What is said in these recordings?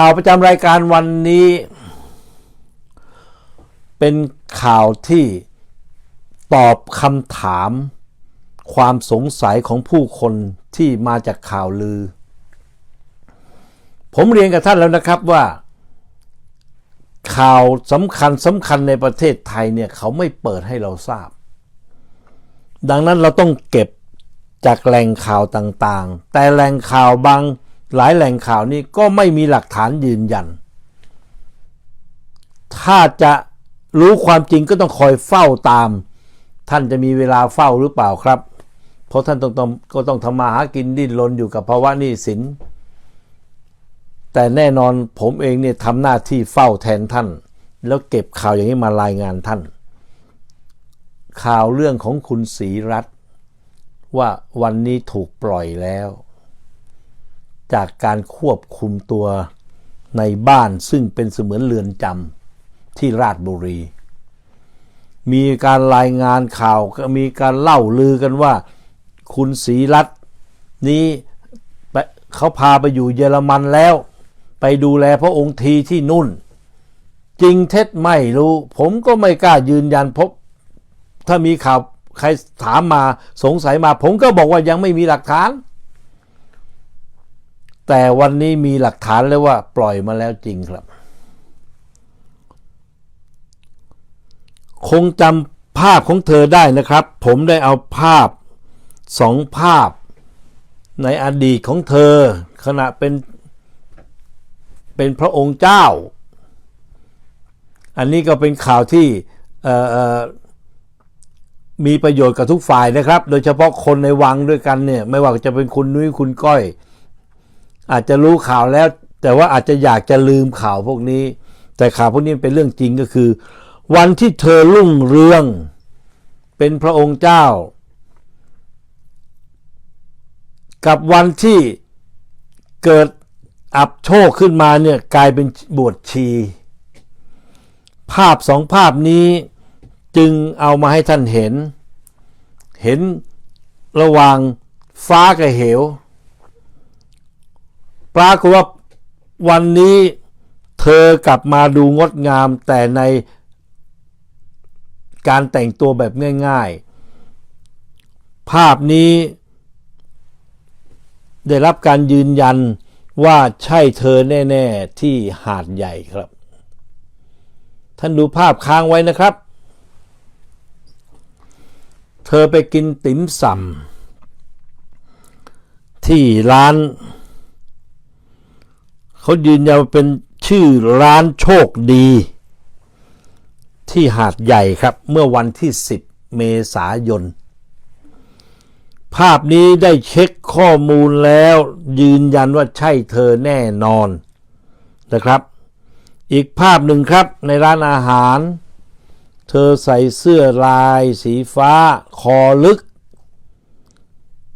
ข่าวประจำรายการวันนี้ เป็นข่าวที่ตอบคำถาม ความสงสัยของผู้คนที่มาจากข่าวลือ ผมเรียนกับท่านแล้วนะครับว่า ข่าวสำคัญสำคัญในประเทศไทยเนี่ยเขาไม่เปิดให้เราทราบ ดังนั้นเราต้องเก็บจากแหล่งข่าวต่างๆ แต่แหล่งข่าวบาง หลายแหล่งข่าวนี้ก็ไม่มีหลักฐานยืนยัน ถ้าจะรู้ความจริงก็ต้องคอยเฝ้าตาม ท่านจะมีเวลาเฝ้าหรือเปล่าครับ เพราะท่านต้องต้องก็ต้องทำมาหากินดิ้นรนอยู่กับภาวะหนี้สิน แต่แน่นอนผมเองเนี่ยทำหน้าที่เฝ้าแทนท่าน แล้วเก็บข่าวอย่างนี้มารายงานท่าน ข่าวเรื่องของคุณศรีรัตน์ว่าวันนี้ถูกปล่อยแล้ว จากการควบคุมตัวในบ้านซึ่งเป็นเสมือนเรือนจำที่ราชบุรี มีการรายงานข่าวก็มีการเล่าลือกันว่า คุณศรีรัตน์นี้เขาพาไปอยู่เยอรมันแล้ว ไปดูแลพระองค์ทีที่นุ่น จริงเท็จไม่รู้ ผมก็ไม่กล้ายืนยันพบ ถ้ามีข่าวใครถามมาสงสัยมา ผมก็บอกว่ายังไม่มีหลักฐาน แต่วันนี้มีหลักฐานแล้วว่าปล่อยมาแล้วจริงครับ คงจำภาพของเธอได้นะครับ ผมได้เอาภาพสองภาพ ในอดีตของเธอ ขณะเป็น เป็นพระองค์เจ้า อันนี้ก็เป็นข่าวที่มีประโยชน์กับทุกฝ่ายนะครับ โดยเฉพาะคนในวังด้วยกันเนี่ย ไม่ว่าจะเป็นคุณนุ้ยคุณก้อย อาจจะรู้ข่าวแล้ว แต่ว่าอาจจะอยากจะลืมข่าวพวกนี้ แต่ข่าวพวกนี้เป็นเรื่องจริงก็คือ วันที่เธอรุ่งเรือง เป็นพระองค์เจ้า กับวันที่เกิดอับโชคขึ้นมาเนี่ยกลายเป็นบวชชี ภาพสองภาพนี้จึงเอามาให้ท่านเห็น เห็นระหว่างฟ้ากับเหว ปรากฏว่าวันนี้เธอกลับมาดูงดงามแต่ในการแต่งตัวแบบง่ายๆ ภาพนี้ได้รับการยืนยันว่าใช่เธอแน่ ๆ ที่หาดใหญ่ครับ ท่านดูภาพค้างไว้นะครับ เธอไปกินติ๋มซำที่ร้าน เขายืนยันเป็นชื่อร้านโชคดี ที่หาดใหญ่ครับ เมื่อวันที่ 10 เมษายน ภาพนี้ได้เช็คข้อมูลแล้วยืนยันว่าใช่เธอแน่นอนนะครับ อีกภาพหนึ่งครับในร้านอาหาร เธอใส่เสื้อลายสีฟ้า คอลึก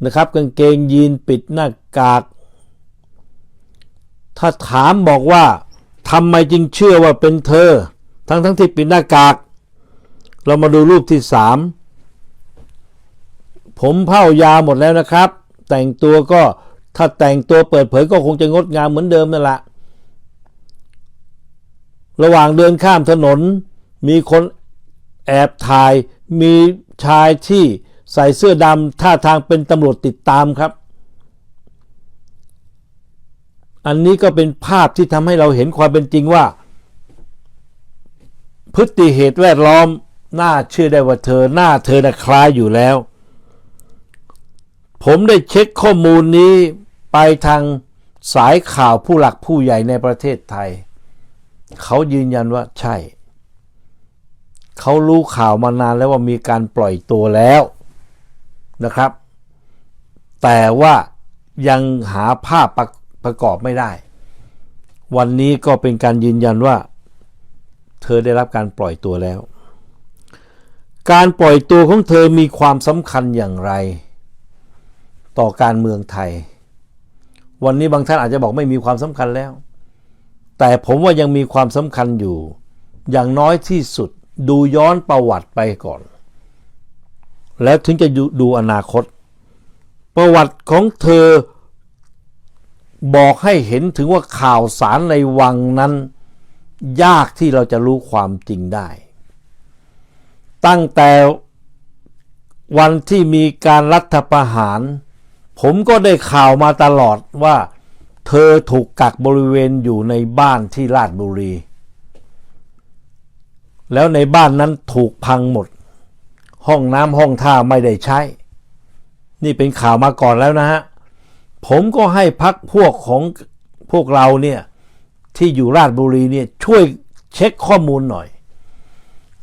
นะครับกางเกงยีนปิดหน้ากาก ถ้าถามบอกว่าทำไมจึงเชื่อว่าเป็นเธอ ทั้งทั้งที่ปิดหน้ากาก เรามาดูรูปที่สามผมเผ้ายาวหมดแล้วนะครับ แต่งตัวก็ถ้าแต่งตัวเปิดเผยก็คงจะงดงามเหมือนเดิมนั่นแหละระหว่างเดินข้ามถนน มีคนแอบถ่าย มีชายที่ใส่เสื้อดำท่าทางเป็นตำรวจติดตามครับ อันนี้ก็เป็นภาพที่ทำให้เราเห็นความเป็นจริงว่า พฤติเหตุแวดล้อมน่าเชื่อได้ว่าเธอหน้าเธอนะคล้ายอยู่แล้ว ผมได้เช็คข้อมูลนี้ไปทางสายข่าวผู้หลักผู้ใหญ่ในประเทศไทย เขายืนยันว่าใช่ เขารู้ข่าวมานานแล้วว่ามีการปล่อยตัวแล้วนะครับ แต่ว่ายังหาภาพประ ประกอบไม่ได้ วันนี้ก็เป็นการยืนยันว่า เธอได้รับการปล่อยตัวแล้ว การปล่อยตัวของเธอมีความสำคัญอย่างไร ต่อการเมืองไทย วันนี้บางท่านอาจจะบอกไม่มีความสำคัญแล้ว แต่ผมว่ายังมีความสำคัญอยู่ อย่างน้อยที่สุดดูย้อนประวัติไปก่อน แล้วถึงจะดูดูอนาคต ประวัติของเธอ บอกให้เห็นถึงว่าข่าวสารในวังนั้น ยากที่เราจะรู้ความจริงได้ ตั้งแต่วันที่มีการรัฐประหาร ผมก็ได้ข่าวมาตลอดว่า เธอถูกกักบริเวณอยู่ในบ้านที่ราชบุรี แล้วในบ้านนั้นถูกพังหมด ห้องน้ำห้องท่าไม่ได้ใช้ นี่เป็นข่าวมาก่อนแล้วนะฮะ ผมก็ให้พักพวกของพวกเราเนี่ยที่อยู่ราชบุรีเนี่ยช่วยเช็คข้อมูลหน่อย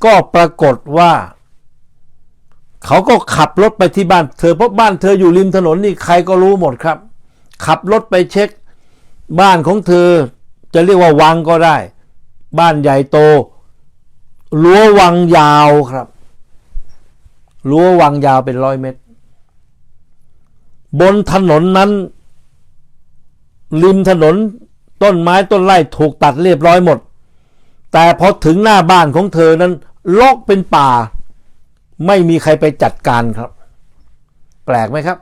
ก็ปรากฏว่า เขาก็ขับรถไปที่บ้านเธอเพราะบ้านเธออยู่ริมถนนนี่ใครก็รู้หมดครับ ขับรถไปเช็ค บ้านของเธอจะเรียกว่าวังก็ได้ บ้านใหญ่โตรั้ววังยาวครับรั้ววังยาวเป็นร้อยเมตร บนถนนนั้น ริมถนนต้นไม้ต้นไร่ถูกตัดเรียบร้อยหมด แต่พอถึงหน้าบ้านของเธอนั้นลกเป็นป่า ไม่มีใครไปจัดการครับ แปลกไหมครับ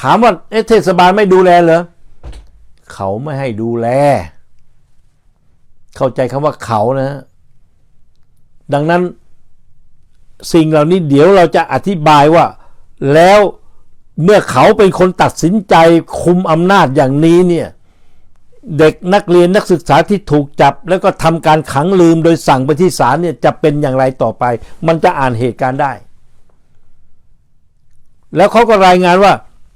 ถามว่าเอเทศบาลไม่ดูแลเหรอเขาไม่ให้ดูแล เข้าใจคำว่าเขานะ ดังนั้นสิ่งเหล่านี้เดี๋ยวเราจะอธิบายว่า แล้ว เมื่อเขาเป็นคนตัดสินใจคุมอำนาจอย่างนี้เนี่ยเด็กนักเรียนนักศึกษาที่ถูกจับ แล้วก็ทำการขังลืมโดยสั่งไปที่ศาลเนี่ยจะเป็นอย่างไรต่อไป มันจะอ่านเหตุการณ์ได้ แล้วเขาก็รายงานว่า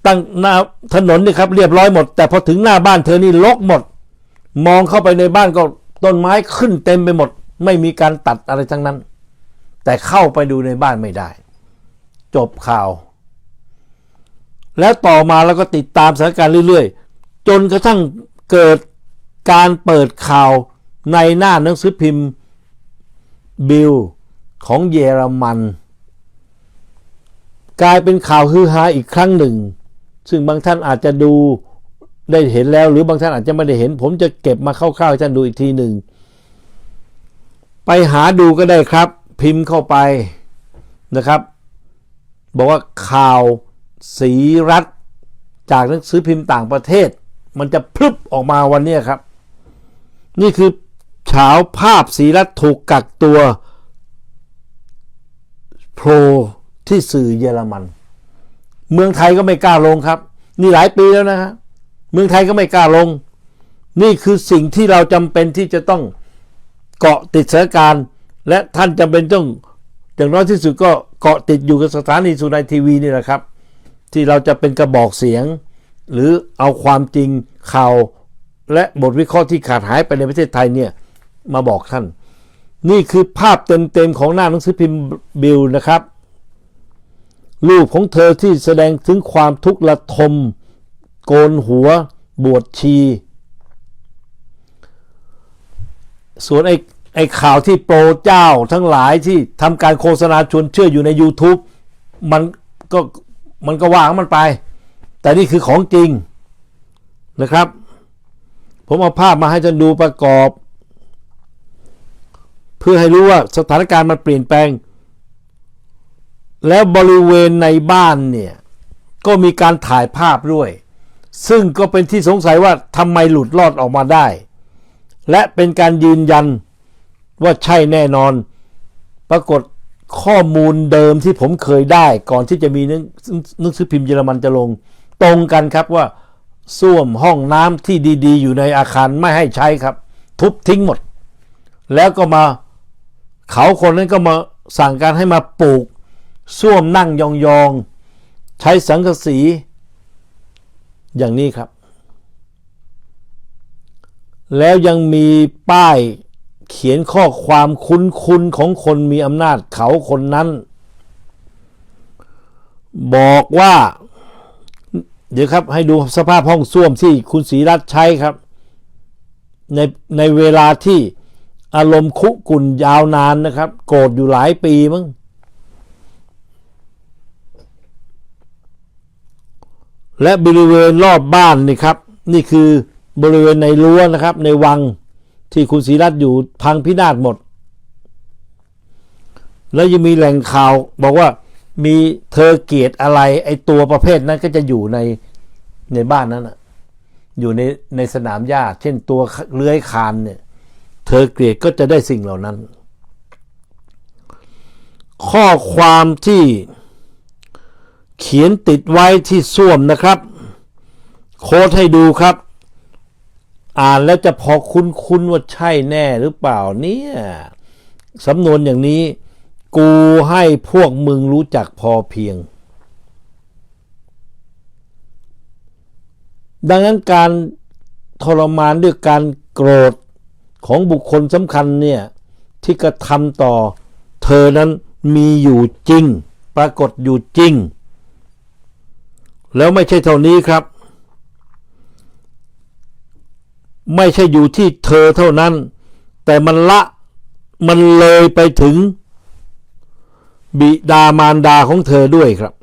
ตั้งหน้าถนนนี่ครับเรียบร้อยหมด แต่พอถึงหน้าบ้านเธอนี่ลกหมด มองเข้าไปในบ้านก็ต้นไม้ขึ้นเต็มไปหมด ไม่มีการตัดอะไรทั้งนั้น แต่เข้าไปดูในบ้านไม่ได้ จบข่าว แล้วต่อมาเราก็ติดตามสถานการณ์เรื่อยๆ จนกระทั่งเกิดการเปิดข่าวในหน้าหนังสือพิมพ์บิลของเยอรมัน กลายเป็นข่าวฮือฮาอีกครั้งหนึ่ง ซึ่งบางท่านอาจจะดูได้เห็นแล้ว หรือบางท่านอาจจะไม่ได้เห็น ผมจะเก็บมาคร่าวๆให้ท่านดูอีกทีหนึ่ง ไปหาดูก็ได้ครับ พิมพ์เข้าไปนะครับ บอกว่าข่าว สีรัฐจากหนังสือพิมพ์ต่างประเทศ มันจะพลึบออกมาวันนี้ครับ นี่คือเฉาภาพสีรัฐถูกกักตัวโผล่ที่สื่อเยอรมัน เมืองไทยก็ไม่กล้าลงครับ นี่หลายปีแล้วนะฮะเมืองไทยก็ไม่กล้าลง นี่คือสิ่งที่เราจำเป็นที่จะต้องเกาะติดสถานการณ์ และท่านจำเป็นต้องอย่างน้อยที่สุดก็เกาะติดอยู่กับสถานีสุนัยทีวีนี่แหละครับ ที่เราจะเป็นกระบอกเสียง หรือเอาความจริงข่าวและบทวิเคราะห์ที่ขาดหายไปในประเทศไทยเนี่ยมาบอกท่าน นี่คือภาพเต็มๆของหน้าหนังสือพิมพ์บิลนะครับ รูปของเธอที่แสดงถึงความทุกข์ระทม โกนหัว บวชชี ส่วนไอ้ไอ้ข่าวที่โปรเจ้าทั้งหลายที่ทำการโฆษณาชวนเชื่ออยู่ใน YouTube มันก็ มันก็ว่างมันไป แต่นี่คือของจริงนะครับ ผมเอาภาพมาให้ท่านดูประกอบ เพื่อให้รู้ว่าสถานการณ์มันเปลี่ยนแปลง แล้วบริเวณในบ้านเนี่ย ก็มีการถ่ายภาพด้วย ซึ่งก็เป็นที่สงสัยว่าทำไมหลุดรอดออกมาได้ และเป็นการยืนยันว่าใช่แน่นอน ปรากฏ ข้อมูลเดิมที่ผมเคยได้ก่อนที่จะมีหนังหนังสือพิมพ์เยอรมันจะลง ตรงกันครับว่าส้วมห้องน้ำที่ดีๆ อยู่ในอาคารไม่ให้ใช้ครับ ทุบทิ้งหมด แล้วก็มาเขาคนนั้นก็มาสั่งการให้มาปลูกส้วมนั่งยองๆ ใช้สังกะสี อย่างนี้ครับ แล้วยังมีป้าย เขียนข้อความคุ้นๆของคนมีอำนาจเขาคนนั้น บอกว่า เดี๋ยวครับให้ดูสภาพห้องส้วมที่คุณศรีรัตน์ใช้ครับ ในในเวลาที่อารมณ์คุกุ่นยาวนานนะครับ โกรธอยู่หลายปีมั้งและบริเวณรอบบ้านนี่ครับ นี่คือบริเวณในรั้วนะครับ ในวัง ที่คุณศรีรัตน์อยู่พังพินาศหมด แล้วยังมีแหล่งข่าวบอกว่ามีเธอเกลียดอะไร ไอตัวประเภทนั้นก็จะอยู่ในในบ้านนั้นนะอยู่ในในสนามหญ้าเช่นตัวเลื้อยคานเนี่ย เธอเกลียดก็จะได้สิ่งเหล่านั้น ข้อความที่เขียนติดไว้ที่ส้วมนะครับ โค้ดให้ดูครับ อ่านแล้วจะพอคุ้นๆว่าใช่แน่หรือเปล่าเนี่ยสำนวนอย่างนี้ กูให้พวกมึงรู้จักพอเพียง ดังนั้นการทรมานด้วยการโกรธของบุคคลสำคัญเนี่ยที่กระทำต่อ เธอนั้นมีอยู่จริง ปรากฏอยู่จริง แล้วไม่ใช่เท่านี้ครับ ไม่ใช่อยู่ที่เธอเท่านั้น แต่มันละมันเลยไปถึง บิดามารดาของเธอด้วยครับ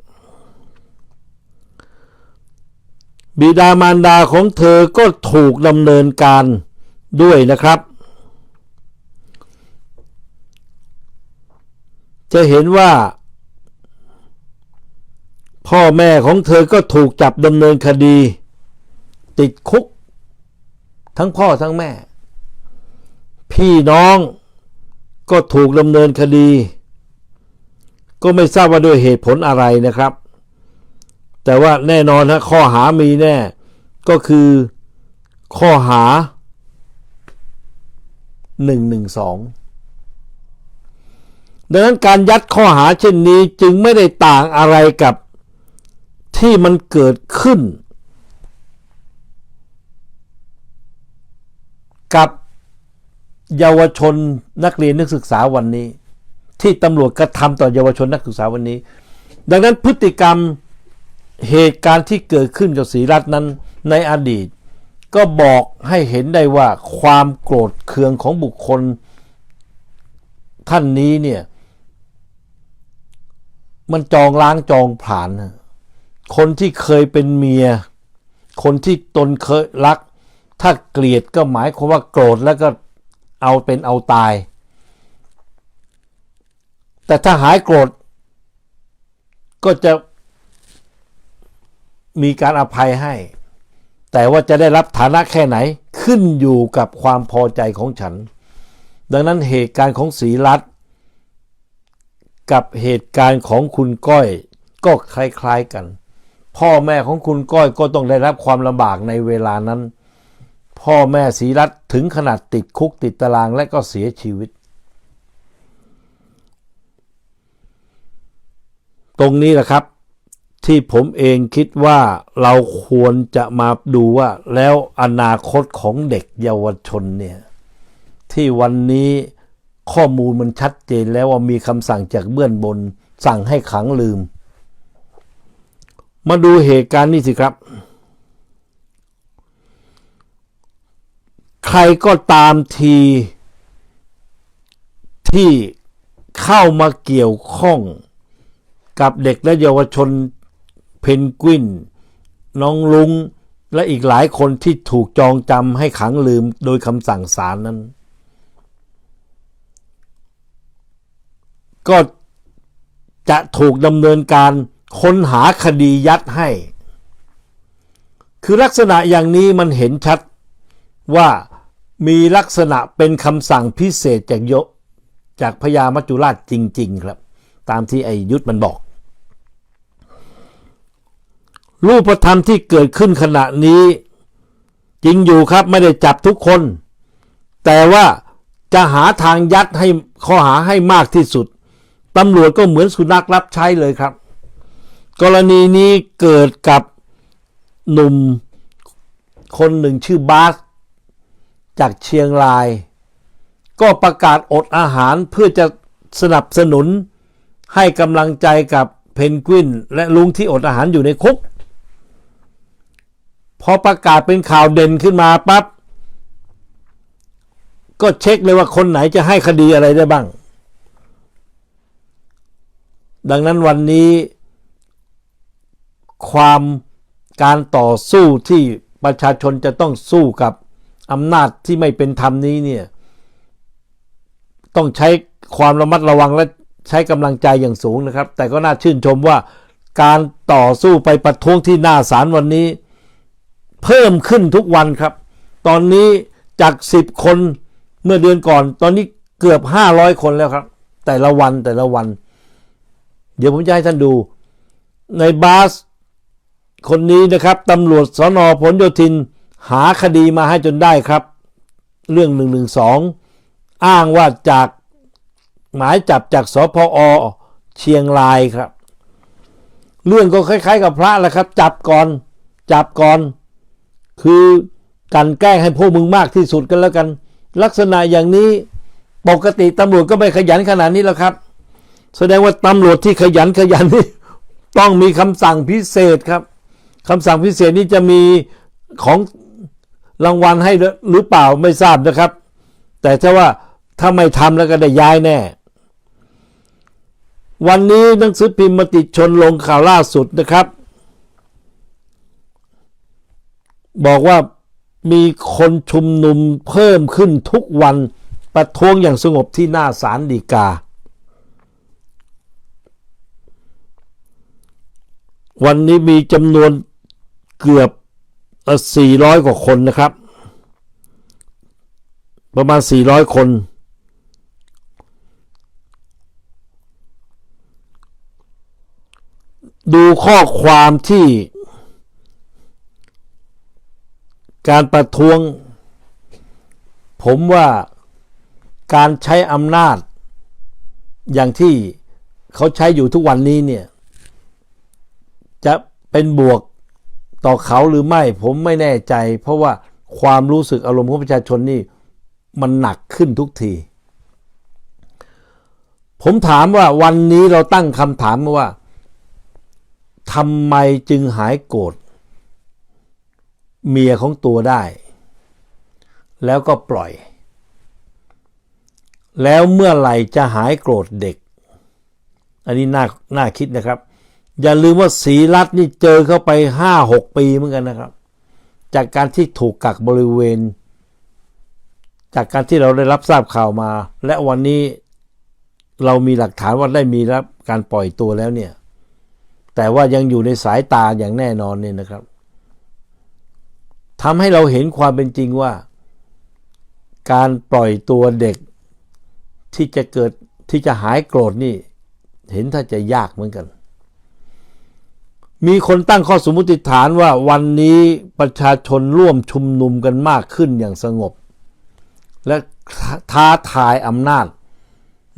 บิดามารดาของเธอก็ถูกดำเนินการด้วยนะครับ จะเห็นว่า พ่อแม่ของเธอก็ถูกจับดำเนินคดี ติดคุก ทั้งพ่อทั้งแม่ พี่น้องก็ถูกดำเนินคดี ก็ไม่ทราบว่าด้วยเหตุผลอะไรนะครับ แต่ว่าแน่นอนฮะข้อหามีแน่ ก็คือข้อหา 112 ดังนั้นการยัดข้อหาเช่นนี้จึงไม่ได้ต่างอะไรกับที่มันเกิดขึ้น กับเยาวชนนักเรียนนักศึกษาวันนี้ ที่ตำรวจกระทำต่อเยาวชนนักศึกษาวันนี้ ดังนั้นพฤติกรรมเหตุการณ์ที่เกิดขึ้นกับศรีรัตน์นั้นในอดีต ก็บอกให้เห็นได้ว่าความโกรธเคืองของบุคคล ท่านนี้เนี่ย มันจองล้างจองผลาน คนที่เคยเป็นเมีย คนที่ตนเคยรัก ถ้าเกลียดก็หมายความว่าโกรธแล้วก็เอาเป็นเอาตาย แต่ถ้าหายโกรธก็จะมีการอภัยให้ แต่ว่าจะได้รับฐานะแค่ไหนขึ้นอยู่กับความพอใจของฉัน ดังนั้นเหตุการณ์ของศีรัตกับเหตุการณ์ของคุณก้อยก็คล้ายๆกัน พ่อแม่ของคุณก้อยก็ต้องได้รับความลำบากในเวลานั้น พ่อแม่ศรีรัตถึงขนาดติดคุกติดตารางและก็เสียชีวิต ตรงนี้แหละครับ ที่ผมเองคิดว่าเราควรจะมาดูว่าแล้วอนาคตของเด็กเยาวชนเนี่ย ที่วันนี้ข้อมูลมันชัดเจนแล้วว่ามีคำสั่งจากเบื้องบน สั่งให้ขังลืม มาดูเหตุการณ์นี้สิครับ ใครก็ตามทีที่เข้ามาเกี่ยวข้องกับเด็กและเยาวชนเพนกวิน น้องลุง และอีกหลายคนที่ถูกจองจำให้ขังลืมโดยคำสั่งศาลนั้น ก็จะถูกดำเนินการค้นหาคดียัดให้ คือลักษณะอย่างนี้มันเห็นชัดว่า มีลักษณะเป็นคำสั่งพิเศษจากยกจากพญามัจจุราชจริง ๆ ครับ ตามที่ไอยุทธมันบอก รูปธรรมที่เกิดขึ้นขณะนี้จริงอยู่ครับไม่ได้จับทุกคน แต่ว่าจะหาทางยัดให้ข้อหาให้มากที่สุดตำรวจก็เหมือนสุนัขรับใช้เลยครับ กรณีนี้เกิดกับหนุ่มคนหนึ่งชื่อบาส จากเชียงราย ก็ประกาศอดอาหารเพื่อจะสนับสนุนให้กำลังใจกับเพนกวิน และลุงที่อดอาหารอยู่ในคุก พอประกาศเป็นข่าวเด่นขึ้นมาปับ๊บก็เช็คเลยว่าคนไหนจะให้คดีอะไรได้บ้าง ดังนั้นวันนี้ ความการต่อสู้ที่ประชาชนจะต้องสู้กับ อำนาจที่ไม่เป็นธรรมนี้เนี่ย ต้องใช้ความระมัดระวังและใช้กำลังใจอย่างสูงนะครับ แต่ก็น่าชื่นชมว่าการต่อสู้ไปประท้วงที่หน้าศาลวันนี้ เพิ่มขึ้นทุกวันครับ ตอนนี้จากสิบคนเมื่อเดือนก่อน ตอนนี้เกือบห้าร้อยคนแล้วครับ แต่ละวันแต่ละวัน เดี๋ยวผมจะให้ท่านดู ในบาสคนนี้นะครับตำรวจสนผลโยธิน หาคดีมาให้จนได้ครับ เรื่อง 112 อ้างว่าจากหมายจับจากสพอเชียงรายครับ เรื่องก็คล้าย ๆ กับพระแหละครับ จับก่อนจับก่อน คือกันแกล้งให้พวกมึงมากที่สุดกันแล้วกัน ลักษณะอย่างนี้ปกติตำรวจก็ไม่ขยันขนาดนี้แล้วครับ แสดงว่าตำรวจที่ขยันขยันนี่ต้องมีคำสั่งพิเศษครับคำสั่งพิเศษนี้จะมีของ รางวัลให้หรือเปล่าไม่ทราบนะครับ แต่ถ้าว่าถ้าไม่ทำแล้วก็ได้ย้ายแน่ วันนี้หนังสือพิมพ์มติชนลงข่าวล่าสุดนะครับ บอกว่ามีคนชุมนุมเพิ่มขึ้นทุกวันประท้วงอย่างสงบที่หน้าศาลฎีกา วันนี้มีจำนวนเกือบ 400 กว่าคนนะครับ ประมาณ 400 คน ดูข้อความที่ การประท้วง ผมว่าการใช้อำนาจ อย่างที่เขาใช้อยู่ทุกวันนี้เนี่ย จะเป็นบวก ต่อเขาหรือไม่ผมไม่แน่ใจ เพราะว่าความรู้สึกอารมณ์ของประชาชนนี่มันหนักขึ้นทุกที ผมถามว่าวันนี้เราตั้งคำถามว่าทำไมจึงหายโกรธเมียของตัวได้ แล้วก็ปล่อย แล้วเมื่อไหร่จะหายโกรธเด็ก อันนี้น่าน่าคิดนะครับ อย่าลืมว่าสีรัตน์นี่เจอเข้าไปห้าหกปีเหมือนกันนะครับ จากการที่ถูกกักบริเวณ จากการที่เราได้รับทราบข่าวมา และวันนี้เรามีหลักฐานว่าได้มีรับการปล่อยตัวแล้วเนี่ย แต่ว่ายังอยู่ในสายตาอย่างแน่นอนเนี่ยนะครับทำให้เราเห็นความเป็นจริงว่า การปล่อยตัวเด็กที่จะเกิดที่จะหายโกรธนี่ เห็นถ้าจะยากเหมือนกัน มีคนตั้งข้อสมมติฐานว่าวันนี้ประชาชนร่วมชุมนุมกันมากขึ้นอย่างสงบ และท้าทายอำนาจ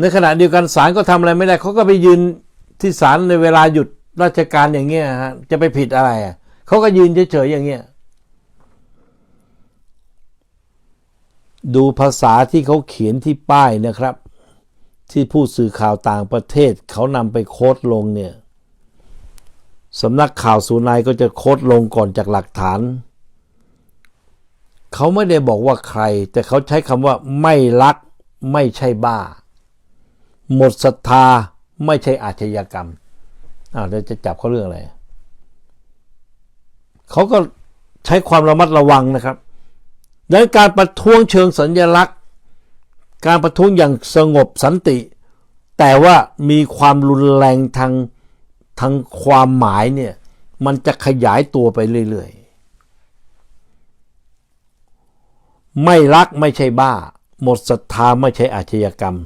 ในขณะเดียวกันศาลก็ทำอะไรไม่ได้เขาก็ไปยืนที่ศาลในเวลาหยุดราชการอย่างเงี้ยฮะจะไปผิดอะไรเขาก็ยืนเฉยๆอย่างเงี้ยดูภาษาที่เขาเขียนที่ป้ายนะครับ ที่ผู้สื่อข่าวต่างประเทศเขานำไปโค้ดลงเนี่ย สำนักข่าวสูนายก็จะโคดลงก่อนจากหลักฐาน เขาไม่ได้บอกว่าใคร แต่เขาใช้คำว่าไม่รักไม่ใช่บ้า หมดศรัทธาไม่ใช่อาชญากรรมอ้าวแล้วจะจับเขาเรื่องอะไร เขาก็ใช้ความระมัดระวังนะครับดังการประท้วงเชิงสัญญลักษณ์ การประท้วงอย่างสงบสันติ แต่ว่ามีความรุนแรงทาง ทางความหมายเนี่ย มันจะขยายตัวไปเรื่อยๆ ไม่รักไม่ใช่บ้า หมดศรัทธาไม่ใช่อาชญากรรม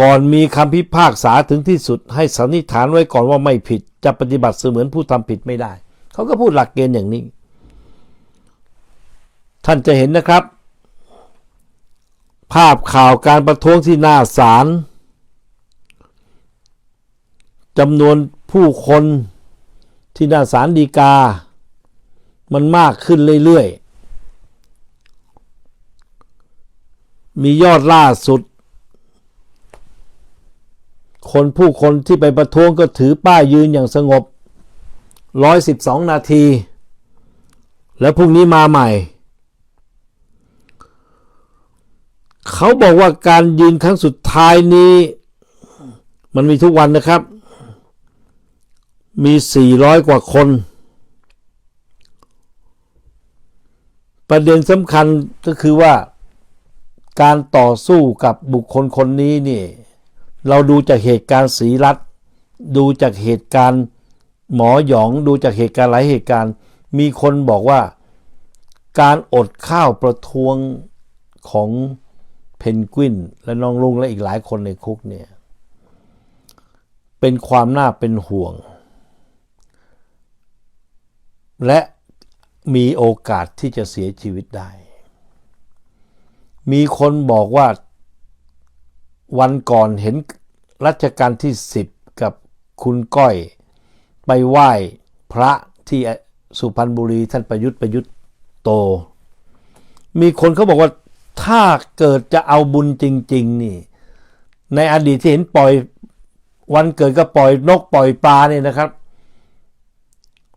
ก่อนมีคำพิพากษาถึงที่สุด ให้สันนิษฐานไว้ก่อนว่าไม่ผิด จะปฏิบัติเสมือนผู้ทำผิดไม่ได้ เขาก็พูดหลักเกณฑ์อย่างนี้ ท่านจะเห็นนะครับ ภาพข่าวการประท้วงที่หน้าศาล จำนวนผู้คนที่หน้าศาลฎีกา มันมากขึ้นเรื่อยๆ มียอดล่าสุด คนผู้คนที่ไปประท้วงก็ถือป้ายยืนอย่างสงบ 112 นาที แล้วพรุ่งนี้มาใหม่ เขาบอกว่าการยืนครั้งสุดท้ายนี้ มันมีทุกวันนะครับ มี 400 กว่าคน ประเด็นสำคัญก็คือว่าการต่อสู้กับบุคคลคนนี้นี่ เราดูจากเหตุการณ์สีรัฐ ดูจากเหตุการณ์หมอหยองดูจากเหตุการณ์หลายเหตุการณ์ มีคนบอกว่า การอดข้าวประท้วงของเพนกวิน และน้องลุงและอีกหลายคนในคุกเนี่ย เป็นความน่าเป็นห่วง และมีโอกาสที่จะเสียชีวิตได้ มีคนบอกว่าวันก่อนเห็นรัชกาลที่สิบกับคุณก้อย ไปไหว้พระที่สุพรรณบุรีท่านประยุทธ์ประยุทธ์โต มีคนเขาบอกว่าถ้าเกิดจะเอาบุญจริง ๆ นี่ ในอดีตที่เห็นปล่อยวันเกิดก็ปล่อยนกปล่อยปลาเนี่ยนะครับ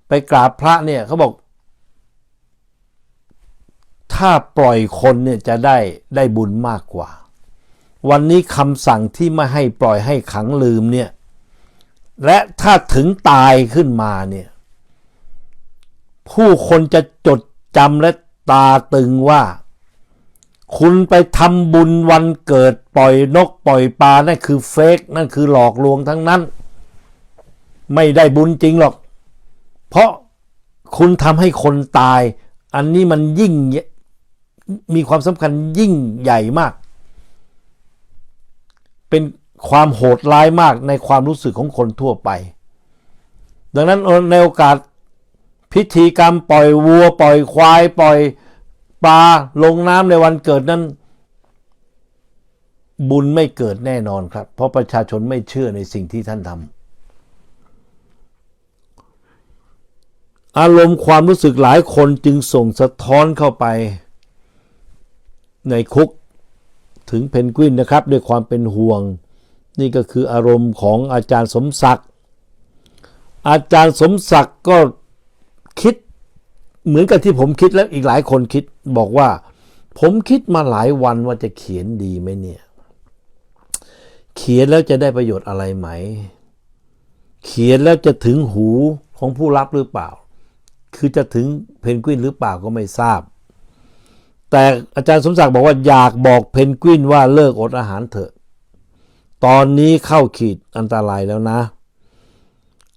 ไปกราบพระเนี่ยเขาบอก ถ้าปล่อยคนเนี่ยจะได้ได้บุญมากกว่า วันนี้คำสั่งที่ไม่ให้ปล่อยให้ขังลืมเนี่ยและถ้าถึงตายขึ้นมาเนี่ยผู้คนจะจดจำและตาตึงว่า คุณไปทำบุญวันเกิดปล่อยนกปล่อยปลานั่นคือเฟกนั่นคือหลอกลวงทั้งนั้น ไม่ได้บุญจริงหรอก เพราะคุณทำให้คนตาย อันนี้มันยิ่งมีความสำคัญยิ่งใหญ่มาก เป็นความโหดร้ายมากในความรู้สึกของคนทั่วไป ดังนั้นในโอกาสพิธีกรรมปล่อยวัว ปล่อยควาย ปล่อยปลาลงน้ำในวันเกิดนั้น บุญไม่เกิดแน่นอนครับ เพราะประชาชนไม่เชื่อในสิ่งที่ท่านทำ อารมณ์ความรู้สึกหลายคนจึงส่งสะท้อนเข้าไป ในคุกถึงเพนกวินนะครับ ด้วยความเป็นห่วง นี่ก็คืออารมณ์ของอาจารย์สมศักดิ์อาจารย์สมศักดิ์ก็คิดเหมือนกับที่ผมคิดแล้วอีกหลายคนคิดบอกว่า ผมคิดมาหลายวันว่าจะเขียนดีไหมเนี่ย เขียนแล้วจะได้ประโยชน์อะไรไหม เขียนแล้วจะถึงหูของผู้รับหรือเปล่า คือจะถึงเพนกวินหรือเปล่าก็ไม่ทราบ แต่อาจารย์สมศักดิ์บอกว่าอยากบอกเพนกวินว่าเลิกอดอาหารเถอะ ตอนนี้เข้าขีดอันตรายแล้วนะ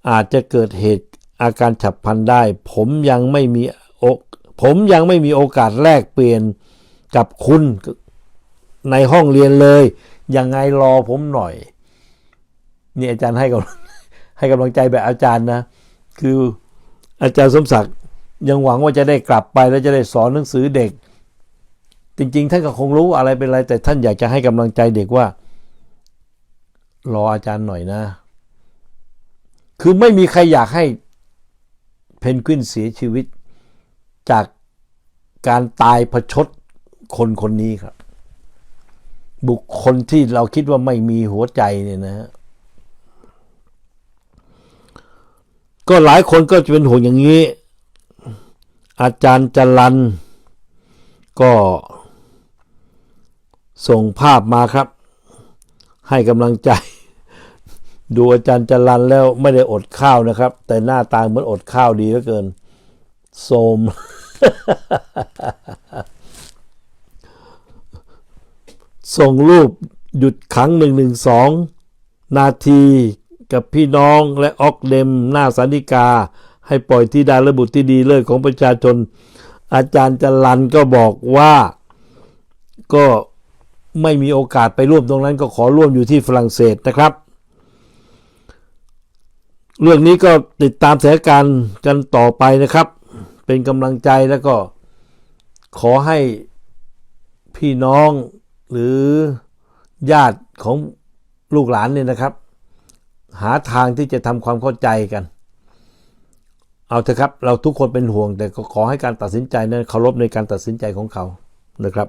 อาจจะเกิดเหตุอาการฉับพลันได้ ผมยังไม่มีอกผมยังไม่มีโอกาสแลกเปลี่ยนกับคุณในห้องเรียนเลย ยังไงรอผมหน่อย นี่อาจารย์ให้กำให้กำลังใจแบบอาจารย์นะ คือ อาจารย์สมศักดิ์ยังหวังว่าจะได้กลับไปแล้วจะได้สอนหนังสือเด็ก จริงๆ ท่านก็คงรู้อะไรเป็นไร แต่ท่านอยากจะให้กำลังใจเด็กว่า รออาจารย์หน่อยนะ คือไม่มีใครอยากให้เพนกวินเสียชีวิต จากการตายพชดคนคนนี้ครับ บุคคลที่เราคิดว่าไม่มีหัวใจเนี่ยนะฮะ ก็หลายคนก็จะเป็นห่วงอย่างนี้ อาจารย์จรันก็ส่งภาพมาครับ ให้กำลังใจ ดูอาจารย์จรันแล้วไม่ได้อดข้าวนะครับ แต่หน้าตาเหมือนอดข้าวดีเหลือเกินโสมส่งรูปหยุดขังหนึ่งหนึ่งสองนาที กับพี่น้องและออกเดมหน้าสันนิกา ให้ปล่อยที่ดาระบุตรที่ดีเลิศของประชาชน อาจารย์จรันก็บอกว่าก็ไม่มีโอกาสไปร่วมตรงนั้นก็ขอร่วมอยู่ที่ฝรั่งเศสนะครับ เรื่องนี้ก็ติดตามสถานการณ์กันต่อไปนะครับ เป็นกำลังใจแล้วก็ขอให้พี่น้องหรือญาติของลูกหลานเนี่ยนะครับ หาทางที่จะทำความเข้าใจกัน เอาเถอะครับ เราทุกคนเป็นห่วง แต่ก็ขอให้การตัดสินใจนั้นเคารพในการตัดสินใจของเขานะครับ